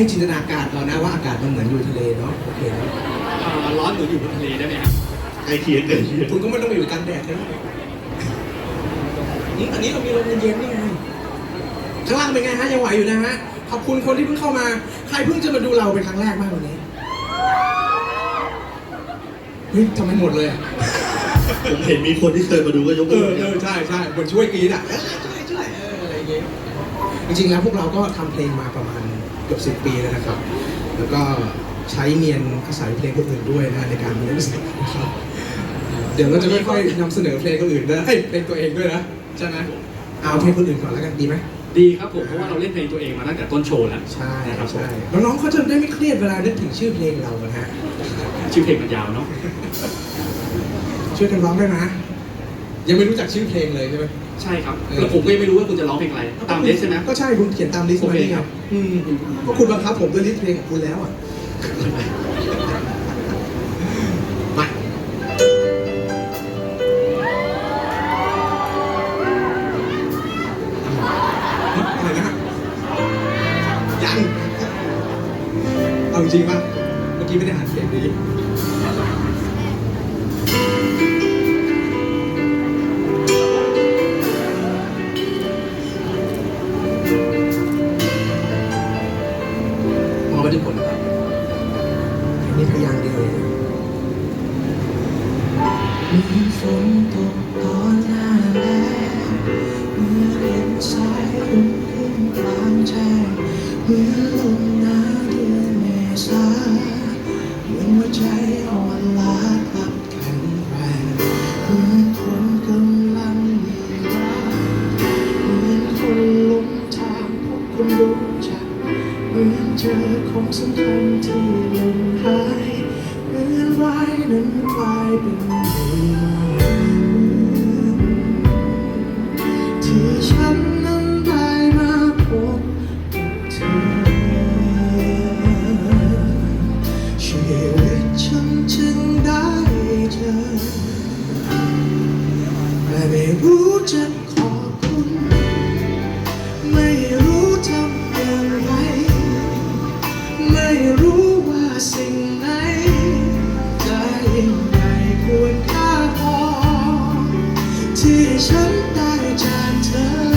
ให้จินตนาการเรานะว่าอากาศมันเหมือนอยู่ทะเลเนาะโอเคเนอะเอ่อร้อนเหมือนอยู่บนทะเลได้ไหมครับใกล้เคียงใกล้เคียงคุณก็ไม่ต้องไปอยู่กลางแดดก็ได้นี่อันนี้เรามีลมเย็นๆนี่ไงข้างล่างเป็นไงฮะยังไหวอยู่นะฮะขอบคุณคนที่เพิ่งเข้ามา ใครเพิ่งจะมาดูเราเป็นครั้งแรกบ้างวันนี้เฮ้ยทำไมหมดเลยอะ ผมเห็นมีคนที่เคยมาดูก็ยกเอมืออเออใช่ใช่คนช่วยกรีดอะเออช่วยช่วยเอออะไรอย่างเงี้ยจริงๆแล้วพวกเราก็ทำเพลงมาประมาณเกือบสิบปีแล้วนะครับ แล้วก็ใช้เนียนอาศัยเพลงคนอื่นด้วยนะในการมีมิวสิกนะครับ เดี๋ยวเราจะค่อยๆนำเสนอเพลงคนอื่นด้วยเอ้ยเพลงตัวเองด้วยนะใช่ไหมเอาเพลงคนอื่นก่อนแล้วกันดีไหมดีครับผมเพราะว่าเราเล่นเพลงตัวเองมาตั้งแต่ต้นโชว์แล้วใช่นะครับผมใช่แล้วน้องเขาจะได้ไม่เครียดเวลานึกถึงชื่อเพลงเรานะฮะชื่อเพลงมันยาวเนาะช่วยกันร้องด้วยนะยังไม่รู้จักชื่อเพลงเลยใช่ไหม ใช่ครับแล้วผมก็ยังไม่รู้ว่าคุณจะร้องเพลงอะไร ตามเลสใช่ไหมก็ใช่คุณเขียนตามลิสต์โอมาเคนี่คครัรับบอืมก็คุณบังคับผมด้วยลิสต์เพลงของคุณแล้วอะมาอะไรนะยังเอาจริงป่ะเมื่อกี้ไม่ได้อ่านเขียนดี มีฝนตกตอนหน้าแล้งเมื่อเห็นสายรุ้งขึ้นกลางแจ้งเมื่อลมหนาวเดือนเมษาเหมือนหัวใจอ่อนล้ากลับแข็งแรงเหมือนคนกำลังมีรักเหมือนคนหลงทางพบคนรู้จักเหมือนเจอของสำคัญที่หล่นหาย นั้นกลายเป็นดีที่ฉันนั้นได้มาพบกับเธอ ชีวิตฉันจึงได้เจอแต่ไม่รู้จะ ที่ฉันได้จากเธอ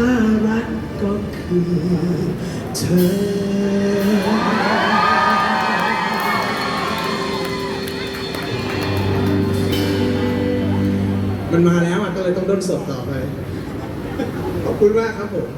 ว่ารักก็คือเธอ มันมาแล้วอะก็เลยต้องด้นสดต่อไป ขอบคุณมากครับผม